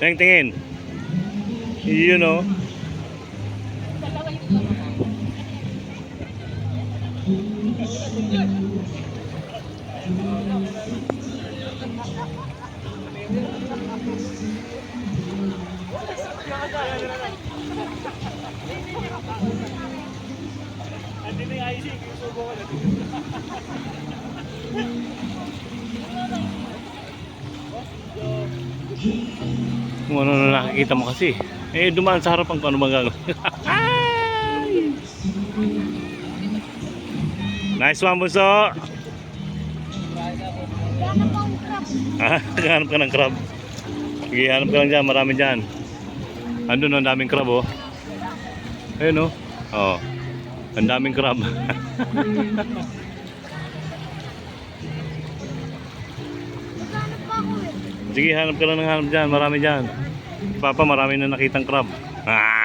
Tingin, tingin. You know. Thank you. Yun o. Kung ano na nakikita mo kasi. Eh, dumaan sa harapan ko ano magagawa. Nice one, Bunso! Ah, hanap ka ng crab. Sige, hanap ka lang dyan. Marami dyan. Andun, ang daming crab, oh. Ayun, oh. Oh. Ang daming crab. Sige, hanap ka lang ng hanap dyan. Marami dyan. Papa, marami na nakitang crab. Ah!